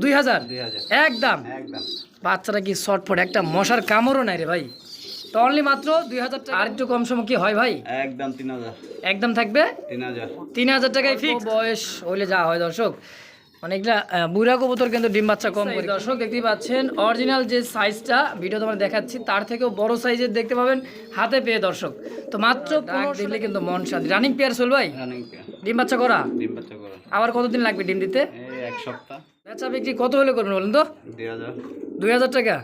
দুই হাজার? একদম। একদম। বাচ্চাটা কি শর্টফট একটা মশার কামড়ও নাই রে ভাই। তো অনলি মাত্র দুই হাজার টাকা। আর একটু কম সময় কি হয় ভাই? একদম তিন হাজার। একদম থাকবে? তিন হাজার। তিন হাজার টাকায় ফিক্স বয়স হইলে যা হয় দর্শক। অনেকটা বুড়া কবুতর কিন্তু ডিম বাচ্চা কম করে। দর্শক দেখতেই পাচ্ছেন অরিজিনাল যে সাইজটা ভিডিও তোমার দেখাচ্ছি তার থেকেও বড় সাইজের দেখতে পাবেন হাতে পেয়ে দর্শক। তো মাত্র দিলে কিন্তু মন শান্তি। রানিং পেয়ার চল ভাই? ডিম বাচ্চা করা? ডিম বাচ্চা করা। আবার কতদিন লাগবে ডিম দিতে? এক সপ্তাহ। বেচা বিক্রি কত হলে করবেন বলুন তো? দুই হাজার। টাকা?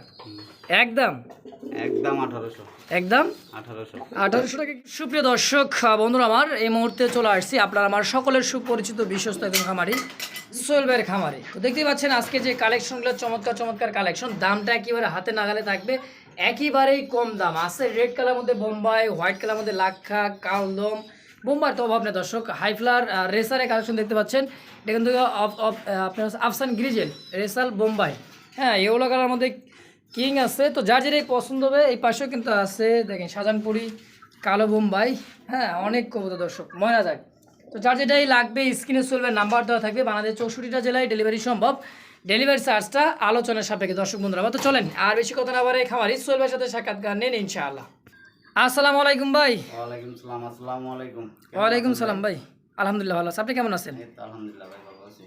একদম একদম আঠারোশো। একদম আঠারোশো। আঠারোশো টাকা। সুপ্রিয় দর্শক বন্ধুরা আমার এই মুহূর্তে চলে আসছি আপনার আমার সকলের সুপরিচিত বিশ্বস্ত একজন খামারি সোয়েলবের খামারি। তো দেখতেই পাচ্ছেন আজকে যে কালেকশনগুলো চমৎকার চমৎকার কালেকশন দামটা একেবারে হাতে নাগালে থাকবে একেবারেই কম দাম। আছে রেড কালার মধ্যে বোম্বাই হোয়াইট কালার মধ্যে লাক্ষা কালদম বোম্বার তো অভাব নেই, দর্শক। হাইফ্লার রেসারের কালেকশন দেখতে পাচ্ছেন। এটা কিন্তু আপনার আফসান গ্রিজেল, রেসাল বোম্বাই। হ্যাঁ এগুলো কালার মধ্যে কিং আছে। তো যার যেটাই পছন্দ হবে, এই পাশেও কিন্তু আছে, দেখেন, শাহজাহানপুরি, কালো বোম্বাই। হ্যাঁ অনেক কবুতর, দর্শক, ময়না যায় তো যার যেটাই লাগবে, স্ক্রিনে চলবে, নাম্বার দেওয়া থাকবে, বাংলাদেশ চৌষট্টিটা জেলায় ডেলিভারি সম্ভব। ডেলিভারি চার্জটা আলোচনার সাপেক্ষে, দর্শক বন্ধুরা। তো চলেন, আর বেশি কথা না বারে খামারি সোলবের সাথে সাক্ষাৎকার নেন, ইনশাআল্লাহ। আসসালামু আলাইকুম ভাই। ওয়ালাইকুম সালাম আসসালামু আলাইকুম। ওয়ালাইকুম সালাম ভাই। আলহামদুলিল্লাহ ভালো। আছে আপনি কেমন আছেন? আলহামদুলিল্লাহ ভাই ভালো আছি।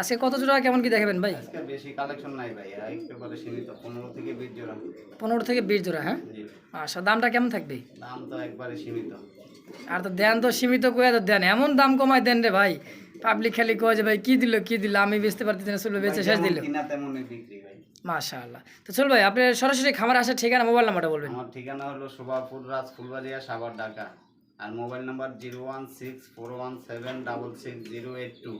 আজকে কত জোড়া কেমন কি দেখাবেন ভাই? আজকে বেশি কালেকশন নাই ভাই একেবারে সীমিত পনেরো থেকে বিশ জোড়া। পনেরো থেকে বিশ জোড়া হ্যাঁ? আচ্ছা দামটা কেমন থাকবে? দাম তো একবারে সীমিত। আর তো দেন তো সীমিত কয়ে তো দেন। এমন দাম কমায় দেন রে ভাই। পাবলিক খালি কয়ে যে ভাই কি দিল কি দিল? আমি বেচতে পারতেছি না চলবে বেচে শেষ দিল। কিনা বিক্রি ভাই। মাশাআল্লাহ। তো চল ভাই, আপনি সরাসরি খামার আসার ঠিকানা মোবাইল নাম্বারটা বলবেন। আমার ঠিকানা হলো শোভাপুর রাজ ফুলবাড়িয়া সাগর, ঢাকা। আর mobile number zero one six four one seven double six zero eight two.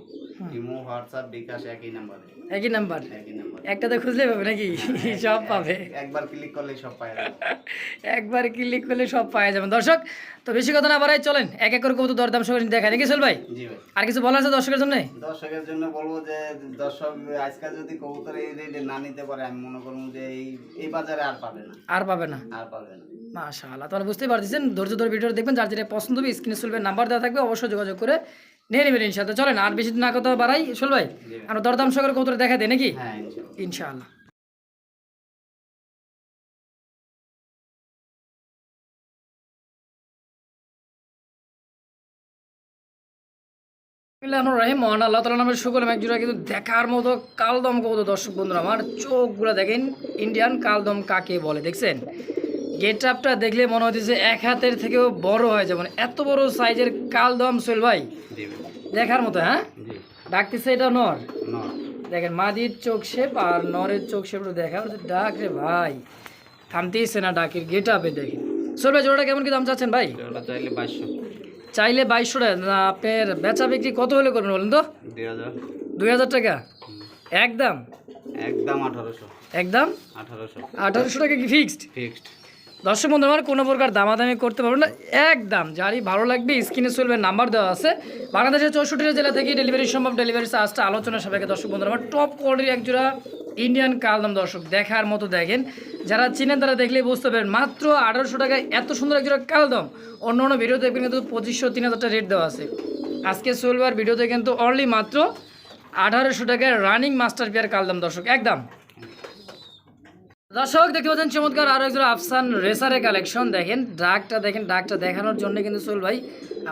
Imo WhatsApp bKash একই নাম্বারে। একই নাম্বার? একই নাম্বার। একটাতে খুঁজলে পাবে নাকি? সব পাবে। একবার ক্লিক করলেই সব পাই যাবে। একবার ক্লিক করলে সব পাওয়া যাবে। দর্শক তো বেশি কথা না বাড়াই চলেন। এক এক করে কবুতর দরদাম সঙ্গে দেখা নাকি চল ভাই? জি ভাই। আর কিছু বলার আছে দর্শকের জন্য? দর্শকের জন্য বলব যে দর্শক আজকাল যদি কবুতর এই রেটে না নিতে পারে আমি মনে করব যে এই এই বাজারে আর পাবে না। আর পাবে না। আর পাবে না। মাশাআল্লাহ তাহলে বুঝতেই পারতেছেন ধৈর্য ধরে ভিডিও দেখবেন যার যেটা পছন্দ হবে স্ক্রিনে চলবে নাম্বার দেওয়া থাকবে অবশ্যই যোগাযোগ করে নিয়ে নেবেন ইনশাআল্লাহ। চলেন আর বেশি দিন না কথা বাড়াই চল ভাই আমরা দরদাম সহকারে কবুতর দেখা দেয় নাকি? হ্যাঁ ইনশাআল্লাহ। মহান আল্লাহ তালা নামের সকল একজোড়া কিন্তু দেখার মতো কালদম কবুতর। দর্শক বন্ধুরা আমার চোখগুলো দেখেন ইন্ডিয়ান কালদম কাকে বলে দেখছেন? গেট আপটা দেখলে মনে হচ্ছে এক হাতের থেকেও বড় হয় যেমন এত বড় সাইজের কালদম সোহেল ভাই। ভাই। দেখার মতো হ্যাঁ? ডাকতেছে এটা নর। দেখেন মাদির চোখ শেপ আর নরের চোখ শেপ দেখা ডাক রে ভাই। থামতেইছে না ডাকের গেট আপে দেখেন। সোল ভাই জোড়াটা কেমন কি দাম চাচ্ছেন ভাই? চাইলে বাইশশো। চাইলে বাইশশো টাকা। আপনার বেচা বিক্রি কত হলে করবেন বলেন তো? দুই হাজার। টাকা? একদম? একদম আঠারোশো। একদম? আঠারোশো। আঠারোশো টাকা কি ফিক্সড ফিক্সড দর্শক বন্ধু, আমার কোনো প্রকার দামাদামি করতে পারব না। একদম, যারই ভালো লাগবে, স্ক্রিনে চলবে, নাম্বার দেওয়া আছে। বাংলাদেশের চৌষট্টিটা জেলা থেকে ডেলিভারি সম্ভব, ডেলিভারি চার্জটা, আলোচনা সাপেক্ষে দর্শক বন্ধু, আমার টপ কোয়ালিটির একজোড়া ইন্ডিয়ান কালদাম দর্শক, দেখার মতো দেখেন। যারা চিনেন তারা দেখলেই বুঝতে পারেন মাত্র আঠারোশো টাকায় এত সুন্দর একজোড়া কালদম। অন্য অন্য ভিডিওতে কিন্তু পঁচিশশো, তিন হাজার টাকা রেট দেওয়া আছে। আজকে চলবার ভিডিওতে কিন্তু অনলি মাত্র আঠারোশো টাকায় রানিং মাস্টার পিয়ার কালদাম দর্শক, একদম। দর্শক দেখতে পাচ্ছেন চমৎকার আরও একজন আফসান রেসারের কালেকশন দেখেন ডাকটা দেখেন ডাকটা দেখানোর জন্য কিন্তু সোল ভাই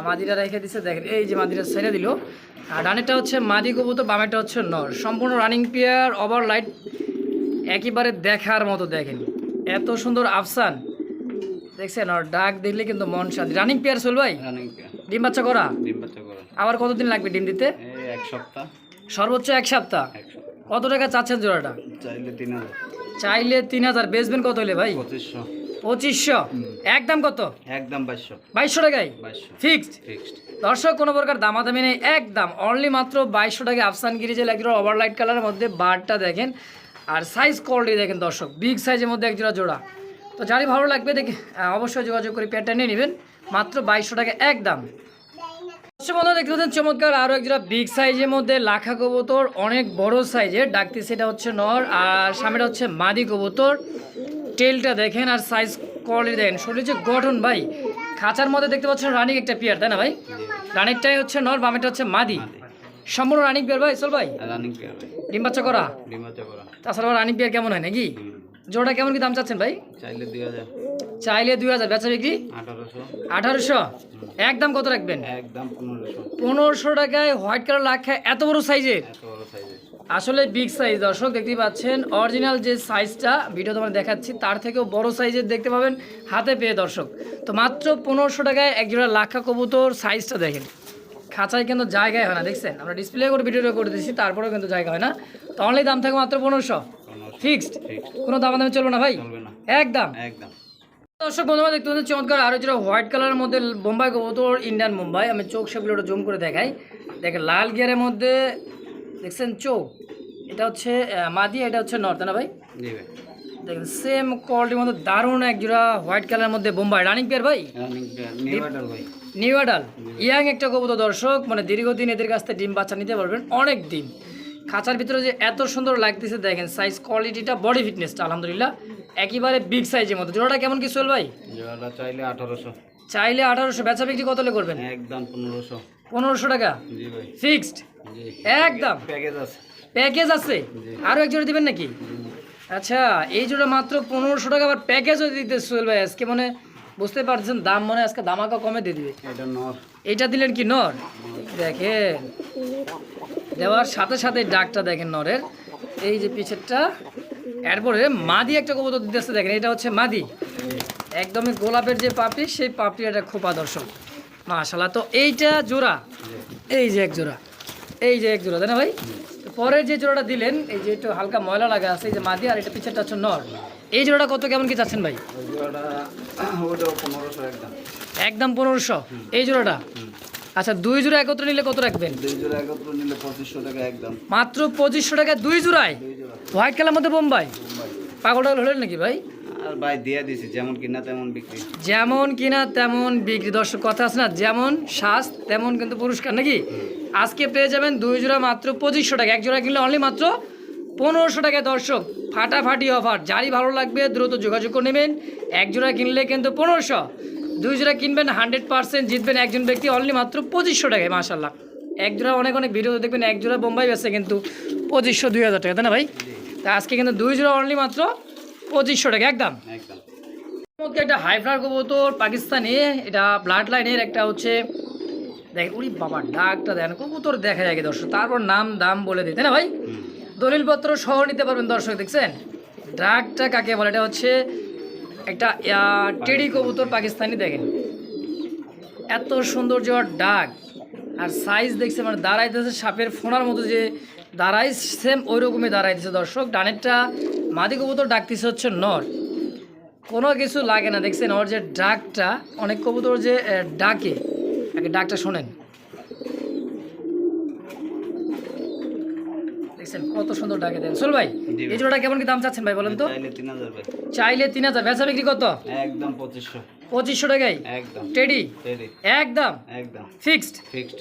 মাদিরা রেখে দিছে। দেখেন এই যে মাদিরা ছেড়ে দিল। আর ডানেরটা হচ্ছে মাদি কবুতর বামেরটা হচ্ছে নর। সম্পূর্ণ রানিং পেয়ার ওভার লাইট একেবারে দেখার মতো দেখেন। এত সুন্দর আফসান। দেখছেন আর ডাক দেখলে কিন্তু মন শান্তি। রানিং পেয়ার সোল ভাই? ডিম বাচ্চা করা? ডিম বাচ্চা করা। আবার কতদিন লাগবে ডিম দিতে? এক সপ্তাহ। সর্বোচ্চ এক সপ্তাহ। এক সপ্তাহ। কত টাকা চাচ্ছেন জোড়াটা? চাইলে তিন হাজার। চাইলে তিন হাজার বেচবেন কত হলে ভাই? পঁচিশশো। পঁচিশশো? একদম কত? একদম বাইশশো। বাইশশো টাকায়? ফিক্সড? ফিক্সড। দর্শক কোনো প্রকার দামাদামি নেই একদম। অনলি মাত্র বাইশশো টাকা আফসান গিরিজেল একজোড়া ওভারলাইট কালারের মধ্যে বারটা দেখেন। আর সাইজ কোয়ালিটি দেখেন দর্শক বিগ সাইজের মধ্যে একজোড়া জোড়া তো যারই ভালো লাগবে দেখে অবশ্যই যোগাযোগ করে পেয়ারটা নিয়ে নেবেন। মাত্র বাইশশো টাকা একদম। দর্শক বন্ধুরা দেখতে পাচ্ছেন চমৎকার আরও একজোড়া বিগ সাইজের মধ্যে লাখা কবুতর অনেক বড় সাইজের ডাকতে সেটা হচ্ছে নর আর সামনেটা হচ্ছে মাদি কবুতর। টেলটা দেখেন আর সাইজ কোয়ালিটি দেখেন। শরীর যে গঠন ভাই খাঁচার মধ্যে দেখতে পাচ্ছেন রানিং একটা পেয়ার তাই না ভাই? রানিংটাই হচ্ছে নর বামেটা হচ্ছে মাদি। সম্পূর্ণ রানিং পেয়ার ভাই চল ভাই? রানিং পেয়ার ভাই। ডিম বাচ্চা করা? তাছাড়া রানিং পেয়ার কেমন হয় নাকি। জোড়া কেমন কি দাম চাচ্ছেন ভাই? চাইলে হাজার। চাইলে দুই হাজার বেচা বিক্রি? আঠারোশো। একদম কত রাখবেন? একদম পনেরোশো। টাকায় হোয়াইট কালার লাখা এত বড় সাইজের? এত বড় সাইজের। আসলে বিগ সাইজ দর্শক দেখতেই পাচ্ছেন অরিজিনাল যে সাইজটা ভিডিও তোমার দেখাচ্ছি তার থেকেও বড় সাইজের দেখতে পাবেন হাতে পেয়ে দর্শক। তো মাত্র পনেরোশো টাকায় একজোড়া লাখা কবুতর সাইজটা দেখেন। খাঁচায় কিন্তু জায়গায় হয় না দেখছেন? আমরা ডিসপ্লে করে ভিডিওটা করে দিচ্ছি তারপরেও কিন্তু জায়গা হয় না। তো অনলি দাম থাকে মাত্র পনেরোশো। ফিক্সড কোনো দাম দামে চলবে না ভাই? একদম। একদম। দর্শক বন্ধুরা দেখতে পাচ্ছেন চমৎকার আরও যেটা হোয়াইট কালারের মধ্যে বোম্বাই কবুতর ইন্ডিয়ান মুম্বাই আমি চোখ সেগুলো একটু জুম করে দেখাই। দেখেন লাল গিয়ারের মধ্যে দেখছেন চোখ? এটা হচ্ছে মাদি এটা হচ্ছে নর্থ না ভাই? দেখেন সেম কোয়ালিটির মধ্যে দারুণ এক জোড়া হোয়াইট কালারের মধ্যে বোম্বাই। রানিং পেয়ার ভাই? নিউ নিউ ইয়াং একটা কবুতর দর্শক মানে দীর্ঘদিন এদের কাছ থেকে ডিম বাচ্চা নিতে পারবেন অনেক দিন খাঁচার ভিতরে যে এত সুন্দর লাগতেছে দেখেন সাইজ কোয়ালিটিটা বডি ফিটনেসটা আলহামদুলিল্লাহ। একেবারে বিগ সাইজের মতো জোড়াটা কেমন কি চল ভাই? জোড়াটা চাইলে আঠারোশো। চাইলে আঠারোশো। বেচা বিক্রি কত করবেন? একদম পনেরোশো। পনেরোশো টাকা? জি ভাই। ফিক্সড একদম। প্যাকেজ আছে। প্যাকেজ আছে? আরও এক জোড়া দিবেন নাকি? আচ্ছা এই জোড়া মাত্র পনেরোশো টাকা আবার প্যাকেজও দিতে সোহেল ভাই। আজকে মানে বুঝতে পারছেন দাম মনে আজকে দামাকা কমে দিয়ে দিবে। এটা দিলেন কি নর? দেখেন। দেওয়ার সাথে সাথে ডাকটা দেখেন নরের। এই যে পিছেরটা এরপরে মাদি একটা কবুতর দিতেছে দেখেন এটা হচ্ছে মাদি। একদমই গোলাপের যে পাপড়ি সেই পাপড়ি একটা খোপা দর্শক মাশাল্লাহ তো এইটা জোড়া এই যে এক জোড়া এই যে এক জোড়া তাই না ভাই? পরের যে জোড়াটা দিলেন এই যে একটু হালকা ময়লা লাগা আছে এই যে মাদি আর এটা পিছেরটা হচ্ছে নর। এই জোড়াটা কত কেমন কি চাচ্ছেন ভাই? পনেরোশো একদম। একদম পনেরোশো। এই জোড়াটা? আচ্ছা দুই জোড়া একত্রে নিলে কত রাখবেন? দুই জোড়া একত্র নিলে পঁচিশশো টাকা একদম। মাত্র পঁচিশশো টাকা দুই জোড়ায়? জোড়া। হোয়াইট কালার মধ্যে বোম্বাই? পাগল টাগল হলেন নাকি ভাই? আর ভাই দিয়ে দিছি যেমন কিনা তেমন বিক্রি। যেমন কিনা তেমন বিক্রি। দর্শক কথা আছে না? যেমন শ্বাস তেমন কিন্তু পুরস্কার নাকি? আজকে পেয়ে যাবেন দুই জোড়া মাত্র পঁচিশশো টাকা। এক জোড়া কিনলে অনলি মাত্র পনেরোশো টাকা। দর্শক ফাটাফাটি অফার। যারই ভালো লাগবে দ্রুত যোগাযোগ করে নেবেন। এক জোড়া কিনলে কিন্তু পনেরোশো। দুই জোড়া কিনবেন হান্ড্রেড পার্সেন্ট জিতবেন একজন ব্যক্তি অনলি মাত্র পঁচিশশো টাকায় মাসাল্লাহ এক জোড়া অনেক অনেক ভিডিও দেখবেন এক জোড়া বোম্বাই বেছে কিন্তু পঁচিশশো দুই হাজার টাকা তাই না ভাই? তা আজকে কিন্তু দুই জোড়া অনলি মাত্র পঁচিশশো টাকা একদম। একদম। মধ্যে একটা হাই ফ্লার কবুতর পাকিস্তানি এটা ব্লাড লাইনের একটা হচ্ছে দেখ উরি বাবা ডাকটা দেন কবুতর দেখা যায় দর্শক তারপর নাম দাম বলে দিতে না ভাই? দলিলপত্র সহ নিতে পারবেন দর্শক দেখছেন? ডাকটা কাকে বলে এটা হচ্ছে একটা টেডি কবুতর পাকিস্তানি দেখেন। এত সুন্দর যে ডাক, আর সাইজ দেখছে মানে দাঁড়াইতেছে সাপের ফোনার মতো যে দাঁড়াই সেম ওই রকমই দাঁড়াইতেছে। দর্শক, ডানেরটা মাদি কবুতর ডাকতেছে হচ্ছে নর। কোনো কিছু লাগে না, দেখছেন, ওর যে ডাকটা, অনেক কবুতর যে ডাকে। আগে ডাকটা শোনেন। দেখছেন কত সুন্দর ডাকে দেন। চল ভাই এই জোড়াটা কেমন কি দাম চাচ্ছেন ভাই বলেন তো? চাইলে তিন হাজার বেচা বিক্রি কত? একদম পঁচিশশো। পঁচিশশো টাকাই একদম। টেডি? একদম? একদম। ফিক্সড? ফিক্সড।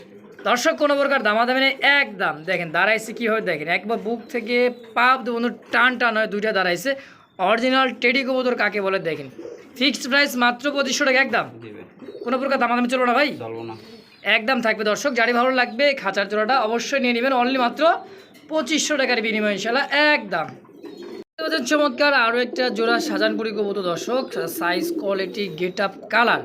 দর্শক কোনো প্রকার দামাদামি নেই একদম। দেখেন দাঁড়াইছে কি হয় দেখেন? একবার বুক থেকে পাপ বন্ধু টান টান হয় দুইটা দাঁড়াইছে। অরিজিনাল টেডি কবুতর কাকে বলে দেখেন? ফিক্সড প্রাইস মাত্র পঁচিশশো টাকা একদম? কোনো প্রকার দামা দামাদামি চলবে না ভাই? চলবো না। একদম থাকবে দর্শক যারই ভালো লাগবে খাঁচার জোড়াটা অবশ্যই নিয়ে নেবেন। অনলি মাত্র পঁচিশশো টাকার বিনিময় ইনশাল্লাহ একদম। চমৎকার আরও একটা জোড়া সাজানপুরি কবুতর দর্শক size quality get up colour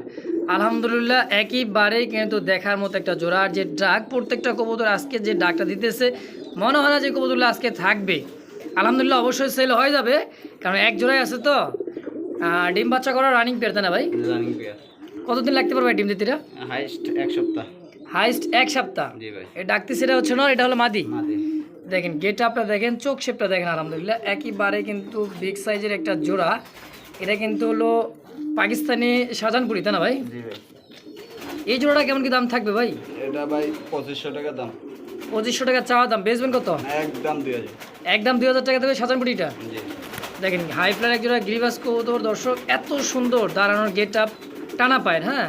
আলহামদুলিল্লাহ একইবারেই কিন্তু দেখার মতো একটা জোড়া। আর যে ডাক প্রত্যেকটা কবুতর আজকে যে ডাকটা দিতেছে মনে হয় না যে কবুতরগুলো আজকে থাকবে আলহামদুলিল্লাহ অবশ্যই সেল হয়ে যাবে। কারণ এক জোড়াই আছে তো। ডিম বাচ্চা করা রানিং পেরতে না ভাই? রানিং পেয়ার কতদিন লাগতে পারবে ডিম দিতে হাইস্ট এক সপ্তাহ। হাইস্ট এক সপ্তাহ। জি ভাই। এই ডাকতে সেটা হচ্ছে না এটা হলো মাদি। মাদি। দেখেন গেট আপটা দেখেন চোখ শেপটা দেখেন আলহামদুলিল্লাহ। একইবারে কিন্তু বিগ সাইজের একটা জোড়া। এটা কিন্তু হলো পাকিস্তানি শাহজাহানপুরি তাই না ভাই? এই জোড়াটা কেমন কি দাম থাকবে ভাই? এটা ভাই পঁচিশশো টাকা দাম। পঁচিশশো টাকা চাওয়া দাম বেচবেন কত? একদম দুই হাজার। একদম দুই হাজার টাকা দেবে শাহজাহানপুরিটা? দেখেন হাই ফ্লার এক জোড়া গ্রিভাস কবুতর দর্শক এত সুন্দর দাঁড়ানোর গেট আপ টানা পায় হ্যাঁ?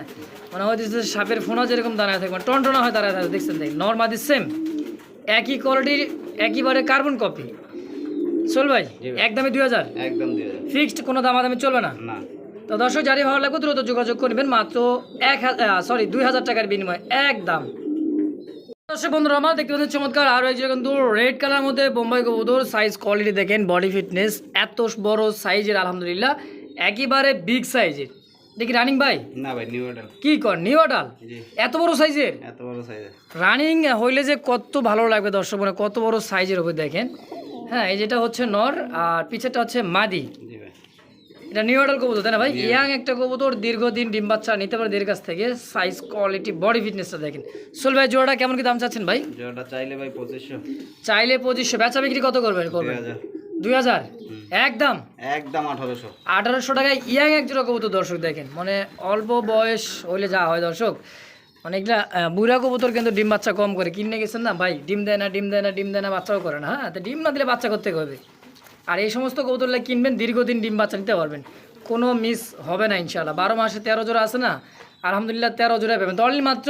মানে হয়তো সাপের ফোনা যেরকম দাঁড়ায় থাকবে টন টনা হয় দাঁড়ায় থাকে দেখছেন দেখ নর্মাদি সেম একই কোয়ালিটির একইবারে কার্বন কপি চল ভাই একদমই দুই হাজার। একদম ফিক্সড কোনো দামাদামি চলবে না? না। তো দর্শক জারি ভালো লাগবে দ্রুত যোগাযোগ করবেন মাত্র এক হাজার সরি দুই হাজার টাকার বিনিময়ে। একদম। দর্শক বন্ধুরা আমার দেখতে পাচ্ছেন চমৎকার। আরও একজন কিন্তু রেড কালার মধ্যে বোম্বাই কবুতর সাইজ কোয়ালিটি দেখেন বডি ফিটনেস এত বড় সাইজের আলহামদুলিল্লাহ। একেবারে বিগ সাইজের দেখি রানিং ভাই? না ভাই নিউ মডেল কি কর নিউ আডাল জি। এত বড় সাইজের এত বড় সাইজের রানিং হইলে যে কত ভালো লাগবে দর্শক মানে কত বড় সাইজের হবে দেখেন। হ্যাঁ এই যেটা হচ্ছে নর আর পিছেরটা হচ্ছে মাদি। জি ভাই। এটা নিউ মডেল কবুতর তাই না ভাই? ইয়াং একটা কবুতর দীর্ঘদিন ডিম বাচ্চা নিতে পারে দের কাছ থেকে। সাইজ কোয়ালিটি বডি ফিটনেসটা দেখেন। সোল ভাই জোড়াটা কেমন কি দাম চাচ্ছেন ভাই? জোড়াটা চাইলে ভাই পঁচিশশো। চাইলে পঁচিশশো। বেচা বিক্রি কত করবেন? করবেন দুই হাজার? একদম? একদম আঠারোশো। আঠারোশো টাকায় ইয়াং এক জোড়া কবুতর দর্শক দেখেন। মানে অল্প বয়স হইলে যা হয় দর্শক। অনেকটা আহ, বুড়া কবুতর কিন্তু ডিম বাচ্চা কম করে। কিনে গেছেন না? ভাই ডিম দেয় না ডিম দেয় না ডিম দেয় না বাচ্চাও করে না হ্যাঁ? তো ডিম না দিলে বাচ্চা করতে হবে? আর এই সমস্ত কবুতরগুলো কিনবেন দীর্ঘদিন ডিম বাচ্চা নিতে পারবেন। কোনো মিস হবে না ইনশাল্লাহ বারো মাসে তেরো জোড়া আছে না? আলহামদুলিল্লাহ তেরো জোড়া পাবেন। অনলি মাত্র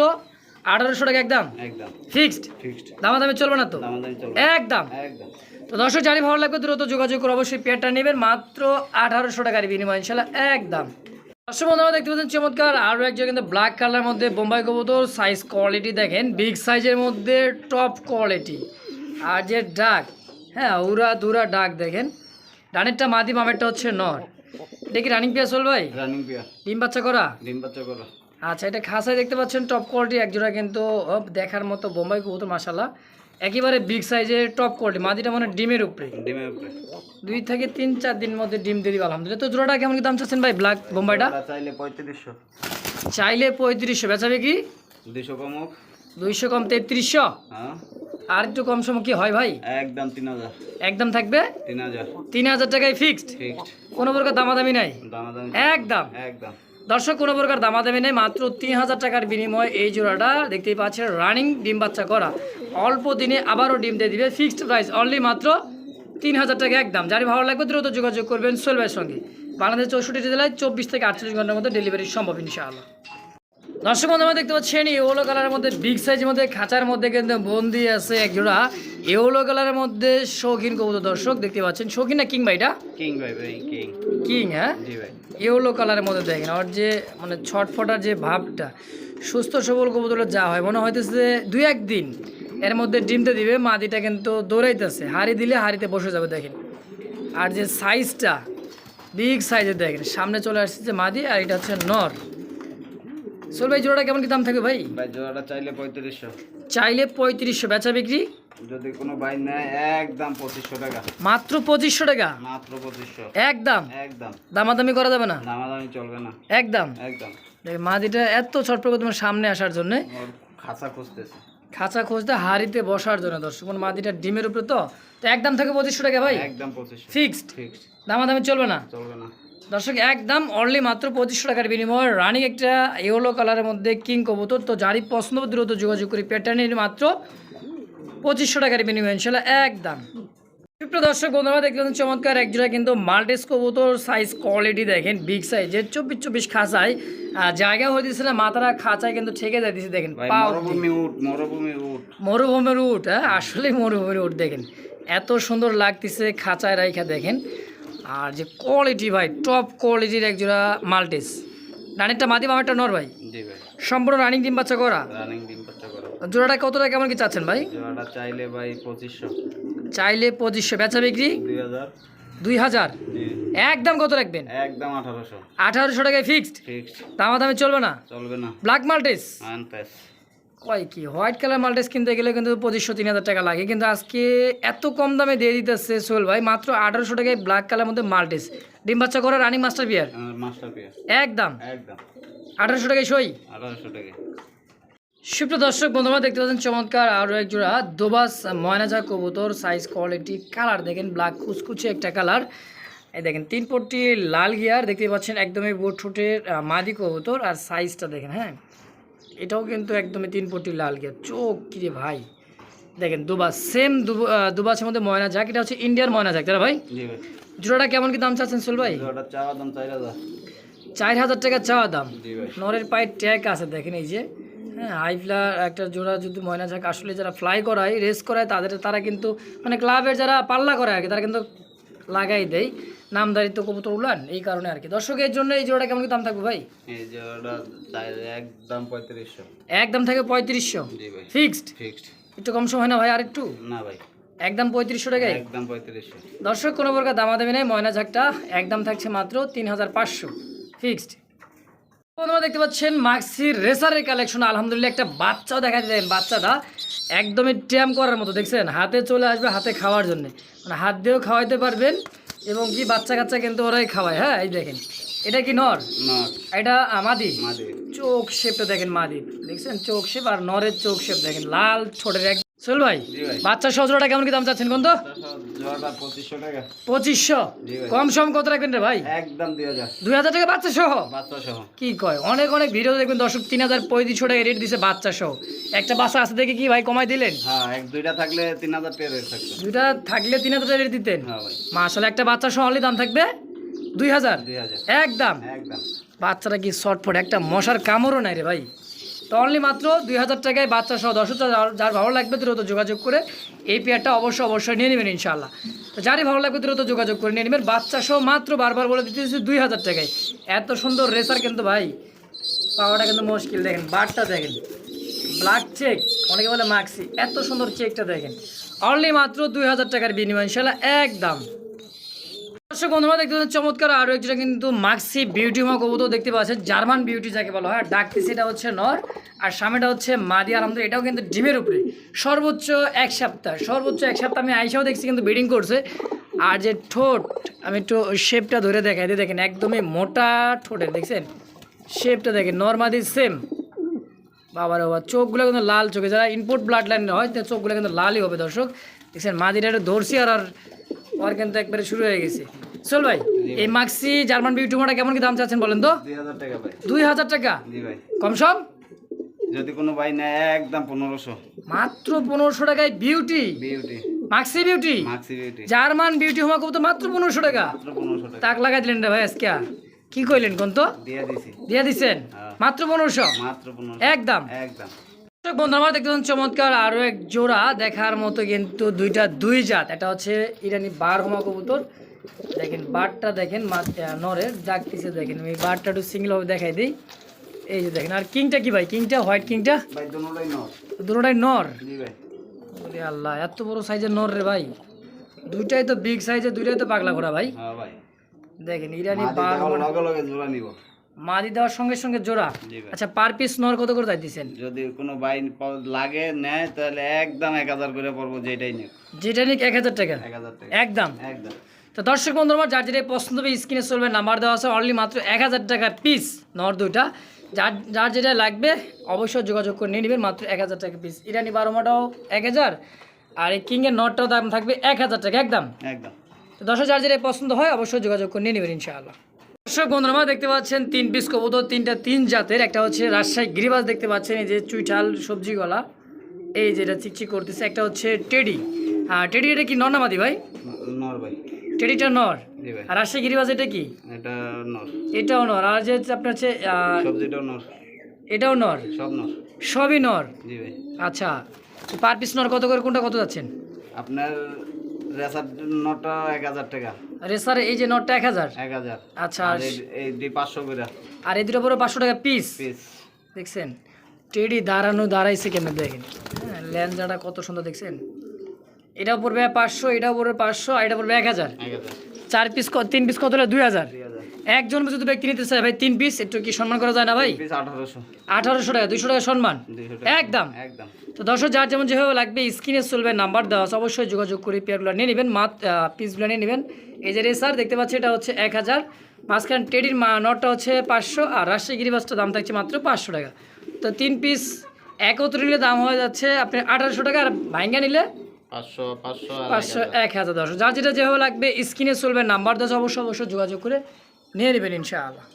আঠারোশো টাকা একদম? একদম। ফিক্সড ফিক্সড দামাদামি চলবে না তো? একদম। একদম। তো দর্শক জানি ভালো লাগবে দ্রুত যোগাযোগ করে অবশ্যই পেয়ারটা নেবেন মাত্র আঠারোশো টাকার বিনিময় ইনশাল্লাহ একদম। দর্শক বন্ধু দেখতে পাচ্ছেন চমৎকার আরও একজন কিন্তু ব্ল্যাক কালার মধ্যে বোম্বাই কবুতর সাইজ কোয়ালিটি দেখেন বিগ সাইজের মধ্যে টপ কোয়ালিটি আর যে ডাক হ্যাঁ উড়া দুরা ডাক দেখেন ডানেরটা মাদি বামেরটা হচ্ছে নর। দেখি রানিং পেয়ার চল ভাই? রানিং পিয়া ডিম বাচ্চা করা? ডিম বাচ্চা করো। আচ্ছা এটা খাসায় দেখতে পাচ্ছেন টপ কোয়ালিটি একজোড়া কিন্তু দেখার মতো বোম্বাই কবুতর মাসাল্লাহ একেবারে বিগ সাইজের টপ কোয়ালিটি মাদিটা মানে ডিমের উপরে। ডিমের উপরে। দুই থেকে তিন চার দিন মধ্যে ডিম দিয়ে দিবে আলহামদুলিল্লাহ। তো জোড়াটা কেমন কি দাম চাচ্ছেন ভাই ব্ল্যাক বোম্বাইটা? চাইলে পঁয়ত্রিশশো। চাইলে পঁয়ত্রিশশো বেচা বিক্রি? দুইশো কমক। দুইশো কম তেত্রিশশো? হ্যাঁ। আর একটু কম সম কি হয় ভাই? একদম তিন হাজার। একদম থাকবে? তিন হাজার। তিন হাজার টাকায় ফিক্সড ফিক্সড কোনো প্রকার দামাদামি নাই? দামাদামি একদম। একদম। দর্শক, কোনো প্রকার দামাদামি নেই, মাত্র তিন হাজার টাকার বিনিময়ে এই জোড়াটা দেখতেই পাচ্ছেন, রানিং ডিম বাচ্চা করা। অল্প দিনে আবারও ডিম দিয়ে দিবে ফিক্সড প্রাইস অনলি মাত্র তিন হাজার টাকা একদম। যার ভালো লাগবে দ্রুত যোগাযোগ করবেন সোহেল সঙ্গে। বাংলাদেশ চৌষট্টি জেলায় চব্বিশ থেকে আটচল্লিশ ঘণ্টার মধ্যে ডেলিভারি সম্ভব, ইনশাআল্লাহ। দর্শক বন্ধু আমরা দেখতে পাচ্ছেন ইয়েলো কালারের মধ্যে বিগ সাইজের মধ্যে খাঁচার মধ্যে কিন্তু বন্দি আছে এক জোড়া ইয়েলো কালারের মধ্যে শৌখিন কবুতর। দর্শক দেখতে পাচ্ছেন শৌখিন না কিং ভাই এটা? কিং ভাই ভাই কিং। কিং হ্যাঁ? জি ভাই। ইয়েলো কালারের মধ্যে দেখেন ওর যে মানে ছটফটার যে ভাবটা সুস্থ সবল কবুতরের যা হয় মনে হইতেছে যে দুই একদিন এর মধ্যে ডিমটা দিবে মাদিটা কিন্তু দৌড়াইতেছে হাড়ি দিলে হাড়িতে বসে যাবে দেখেন। আর যে সাইজটা বিগ সাইজের দেখেন সামনে চলে আসছে যে মাদি আর এটা হচ্ছে নর। সোল ভাই জোড়াটা কেমন কি দাম থাকবে ভাই? ভাই জোড়াটা চাইলে পঁয়ত্রিশশো। চাইলে পঁয়ত্রিশশো। বেচা বিক্রি? যদি কোনো বাইর নেয় একদম পঁচিশশো টাকা। মাত্র পঁচিশশো টাকা? মাত্র পঁচিশশো। একদম? একদম। দামাদামি করা যাবে না? দামাদামি চলবে না। একদম? একদম। দেখেন মাদিটা এত ছটফট করে তোমার সামনে আসার জন্যে। খাঁচা খুঁজতেছে। খাঁচা খুঁজতে হাড়িতে বসার জন্য দর্শক মানে মাদিটা ডিমের উপরে তো তো একদম থাকে পঁচিশশো টাকা ভাই? একদম পঁচিশশো। ফিক্সড ফিক্সড দামাদামি চলবে না? চলবে না। দর্শক একদম অনলি মাত্র পঁচিশশো টাকার বিনিময়ে রানিং একটা ইয়েলো কালারের মধ্যে কিং কবুতর। তো যারই পছন্দ দ্রুত যোগাযোগ করি প্যাটার্নের মাত্র পঁচিশশো টাকার বিনিময়ে ইনশাল্লাহ একদম। সুপ্রিয় দর্শক বন্ধুরা দেখলেন চমৎকার একজোড়া কিন্তু মাল্টিস কবুতর সাইজ কোয়ালিটি দেখেন বিগ সাইজের চব্বিশ চব্বিশ খাঁচায় জায়গা হইতেছে না মাথারা খাঁচায় কিন্তু ঠেকে যাইতেছে দেখেন উঠ মরুভূমির উট হ্যাঁ আসলে মরুভূমির উঠ দেখেন এত সুন্দর লাগতেছে খাঁচায় রাইখা দেখেন। আর যে কোয়ালিটি ভাই টপ কোয়ালিটির একজোড়া মাল্টিস। রানিংটা মাদি বামেরটা নর ভাই? সম্পূর্ণ রানিং ডিম বাচ্চা করা? রানিং ডিম বাচ্চা করো। জোড়াটা কত টাকা কেমন কি চাচ্ছেন ভাই? জোড়াটা চাইলে ভাই পঁচিশশো। চাইলে পঁচিশশো। বেচা বিক্রি? দুই হাজার। একদম কত রাখবেন? একদম আঠারোশো। আঠারোশো টাকায় ফিক্সড ফিক্সড দামাদামি চলবে না? চলবে না। ব্ল্যাক মাল্টিস কয় কি? হোয়াইট কালার মাল্টিস কিনতে গেলে কিন্তু পঁচিশশো তিন হাজার টাকা লাগে। কিন্তু আজকে এত কম দামে দিয়ে দিতেছে সোহেল ভাই মাত্র আঠারোশো টাকায় ব্ল্যাক কালার মধ্যে মাল্টিস ডিম বাচ্চা করে রানিং মাস্টার বিয়ার পিয়ার একদম। আঠারোশো টাকায় সই? আঠারোশো টাকা সুপ্রিয় দর্শক বন্ধুরা দেখতে পাচ্ছেন চমৎকার আরও এক জোড়া দোবাস ময়নাজা কবুতর। সাইজ কোয়ালিটি কালার দেখেন ব্ল্যাক কুচকুচে একটা কালার এই দেখেন তিন পট্টি লাল গিয়ার দেখতে পাচ্ছেন একদমই বুট ঠোঁটের মাদি কবুতর। আর সাইজটা দেখেন হ্যাঁ। এটাও কিন্তু একদমই তিন পট্টি লাল গিয়ার চোখ কিরে ভাই? দেখেন দুবাস সেম দুবাসের মধ্যে ময়না যাক এটা হচ্ছে ইন্ডিয়ার ময়না যাক তারা ভাই? জোড়াটা কেমন কি দাম চাচ্ছেন সোল ভাই? জোড়াটা চাওয়া দাম চার হাজার। টাকা চাওয়া দাম। নরের পায়ের ট্যাগ আছে দেখেন এই যে। হ্যাঁ হাই ফ্লার একটা জোড়া যদি ময়না যাক আসলে যারা ফ্লাই করায় রেস করায় তাদের তারা কিন্তু মানে ক্লাবের যারা পাল্লা করে আর কি তারা কিন্তু লাগাই দেয়। নামদারিত্ব কবুতর উলান এই কারণে আর কি। দর্শকের জন্য এই জোড়াটা কেমন দাম থাকবে ভাই? এই একদম পঁয়ত্রিশশো। একদম থাকে পঁয়ত্রিশশো? ফিক্সড? ফিক্সড। একটু কম সময় না ভাই আর একটু? না ভাই। একদম পঁয়ত্রিশশো টাকায়? একদম পঁয়ত্রিশশো। দর্শক কোনো প্রকার দামা দামাদামি নেই ময়না ঝাকটা একদম থাকছে মাত্র তিন হাজার পাঁচশো। ফিক্সড। বন্ধুরা দেখতে পাচ্ছেন মাক্সির রেসারের কালেকশন আলহামদুলিল্লাহ একটা বাচ্চাও দেখা যায় বাচ্চাটা একদমই ট্যাম করার মতো দেখছেন? হাতে চলে আসবে হাতে খাওয়ার জন্য। মানে হাত দিয়েও খাওয়াইতে পারবেন এবং কি বাচ্চা কাচ্চা কিন্তু ওরাই খাওয়ায় হ্যাঁ? এই দেখেন। এটা কি নর? এটা মাদি? চোখ শেপটা দেখেন মাদি দেখছেন? চোখ শেপ আর নরের চোখ শেপ দেখেন লাল ছোটের এক চল ভাই বাচ্চা সজোড়াটা কেমন কি দাম চাচ্ছেন কোন তো পঁচিশশো? টাকা। কম সম কত রাখবেন রে ভাই? একদম দুই হাজার। টাকা বাচ্চা সহ? কি কয় অনেক অনেক ভিডিও দেখবেন দর্শক তিন হাজার পঁয়ত্রিশশো টাকা রেট দিছে বাচ্চা সহ। একটা বাচ্চা আছে দেখে কি ভাই কমাই দিলেন? দুইটা থাকলে তিন হাজার রেট দুইটা থাকলে তিন হাজার টাকা রেট দিতেন? হ্যাঁ মাসালে একটা বাচ্চা সহ অনলি দাম থাকবে দুই হাজার? একদম। একদম। বাচ্চাটা কি শর্টফট একটা মশার কামড়ও নাই রে ভাই। তো অনলি মাত্র দুই হাজার টাকায় বাচ্চা সহ যার- যার ভালো লাগবে দ্রুত যোগাযোগ করে এই পেয়ারটা অবশ্যই অবশ্যই নিয়ে নেবেন ইনশাল্লাহ তো যারই ভালো লাগবে দ্রুত যোগাযোগ করে নিয়ে নেবেন। বাচ্চা সহ মাত্র বারবার বলে দিতেছি দুই হাজার টাকায়। এত সুন্দর রেসার কিন্তু ভাই, পাওয়াটা কিন্তু মুশকিল। দেখেন, বারটা দেখেন ব্ল্যাক চেক অনেকে বলে মাক্সি এত সুন্দর চেকটা দেখেন। অনলি মাত্র দুই হাজার টাকার বিনিময় ইনশাল্লাহ একদম। দর্শক বন্ধুরা, দেখতে পাচ্ছেন চমৎকার আরও একজোড়া কিন্তু মাক্সি বিউটি মা কবুতর দেখতে পাচ্ছেন। জার্মান বিউটি যাকে বলা হয় ডাকতে সেটা হচ্ছে নর, আর সামনেটা হচ্ছে মাদি আলহামদুলিল্লাহ। এটাও কিন্তু ডিমের উপরে। সর্বোচ্চ এক সপ্তাহ, সর্বোচ্চ এক সপ্তাহ আমি আইসাও দেখছি কিন্তু ব্রিডিং করছে। আর যে ঠোঁট, আমি একটু শেপটা ধরে দেখাই দিই দেখেন, একদমই মোটা ঠোঁটের, দেখছেন? শেপটা দেখেন নর্মাদি সেম বাবার বাবা, চোখগুলো কিন্তু লাল চোখে। যারা ইনপুট ব্লাড লাইন হয় চোখগুলো কিন্তু লালই হবে দর্শক। দেখছেন মাদিটা একটু ধরছি আর আর ওর কিন্তু একবারে শুরু হয়ে গেছে। চল ভাই এই মাক্সি জার্মান বিউটি মোটা কেমন কি দাম চাচ্ছেন বলেন তো? দুই হাজার টাকা কম সম? যদি কোনো ভাই নেয় একদম পনেরোশো। মাত্র পনেরোশো টাকায় beauty beauty Maksi beauty Maksi beauty German beauty হোমা তো মাত্র পনেরোশো টাকা। মাত্র পনেরোশো টাকা। তাক লাগাই দিলেন রে ভাই আজকে। কি কইলেন কোন তো? দিয়ে দিছি। দিয়ে দিছেন? হ্যাঁ। মাত্র পনেরোশো? মাত্র পনেরোশো। একদম। একদম। দর্শক বন্ধু আমার দেখতে চমৎকার আরও এক জোড়া দেখার মতো কিন্তু দুইটা দুই জাত। এটা হচ্ছে ইরানি বার হোমা কবুতর। দেখেন বারটা দেখেন নরের ডাকতেছে দেখেন। আমি বারটা একটু সিঙ্গেল ভাবে দেখাই দিই। এই যে দেখেন আর কিংটা কি ভাই? কিংটা? হোয়াইট কিংটা? দুটোটাই নর? আল্লাহ এত বড় সাইজের নর রে ভাই। দুইটাই তো বিগ সাইজের দুইটাই তো পাগলা ঘোরা ভাই। হ্যাঁ দেখেন ইরানি বার নিব। মাদি দেওয়ার সঙ্গে সঙ্গে জোড়া। আচ্ছা পার পিস নর কত করে দিচ্ছেন যদি কোনো প- লাগে নেয় তাহলে একদম এক হাজার করে পড়ব যেটাই নিক যেটা নিক এক হাজার টাকা? এক হাজার টাকা। একদম? একদম। তো দর্শক বন্ধু আমার যার যেটা পছন্দ হবে স্ক্রিনে চলবে নাম্বার দেওয়া আছে অনলি মাত্র এক হাজার টাকা পিস নর দুইটা। যার যার যেটা লাগবে অবশ্যই যোগাযোগ করে নিয়ে নেবেন মাত্র এক হাজার টাকা পিস ইরানি বারোমাটাও এক হাজার আর এই কিংয়ের নটটাও দাম থাকবে এক হাজার টাকা একদম? একদম। তো দর্শক যার যেটা পছন্দ হয় অবশ্যই যোগাযোগ করে নিয়ে নেবেন ইনশাআল্লাহ। দর্শক বন্ধুরা দেখতে পাচ্ছেন তিন পিস কবুতর তিনটা তিন জাতের। একটা হচ্ছে রাজশাহী গিরিবাস দেখতে পাচ্ছেন এই যে চুইঠাল সবজি গলা এই যেটা চিকচিক করতেছে। একটা হচ্ছে টেডি। হ্যাঁ টেডি এটা কি নর্নামাদি ভাই? নর ভাই। টেডিটা নর? জি ভাই। আর রাজশাহী গিরিবাস এটা কি? এটা নর। এটাও নর। আর যে আপনার হচ্ছে সবজিটাও নর। এটাও নর? সব নর। সবই নর? জি ভাই। আচ্ছা পার পিস নর কত করে কোনটা কত যাচ্ছেন? আপনার রেসার নটা এক হাজার টাকা। রেসার স্যার এই যে নটটা এক হাজার? এক হাজার। আচ্ছা এই- দুই পাঁচশো করে। আর এই দুটো পরে পাঁচশো টাকা পিস পিস দেখছেন? টেডি দাঁড়ানো দাঁড়াইছে কেন দেখেন? হ্যাঁ ল্যাঞ্জাটা কত সুন্দর দেখছেন? এটাও পড়বে পাঁচশো এটাও পড়বে পাঁচশো আর এটা পড়বে এক হাজার। চার পিস তিন পিস কত হলে? দুই হাজার। একজন যদি ব্যক্তি নিতে চায় ভাই তিন পিস একটু কি সম্মান করা যায় না ভাই? আঠারোশো। টাকা দুইশো টাকা সম্মান? একদম? একদম। তো দর্শক যার যেমন যেভাবে লাগবে স্ক্রিনে চলবে নাম্বার দেওয়া আছে অবশ্যই যোগাযোগ করে পেয়ারগুলো নিয়ে নেবেন মাত পিসগুলো নিয়ে নেবেন। এই যে রেসার দেখতে পাচ্ছি এটা হচ্ছে এক হাজার। মাঝখানে টেডির মা নটটা হচ্ছে পাঁচশো আর রাজশাহী গিরিবাসটা দাম থাকছে মাত্র পাঁচশো টাকা। তো তিন পিস একত্র নিলে দাম হয়ে যাচ্ছে আপনি আঠারোশো টাকা আর ভাঙ্গা নিলে পাঁচশো পাঁচশো এক হাজার। দর্শক। যার যেটা যেভাবে লাগবে স্ক্রিনে চলবে নাম্বার আছে অবশ্যই অবশ্যই যোগাযোগ করে নিয়ে নেবেন ইনশাআল্লাহ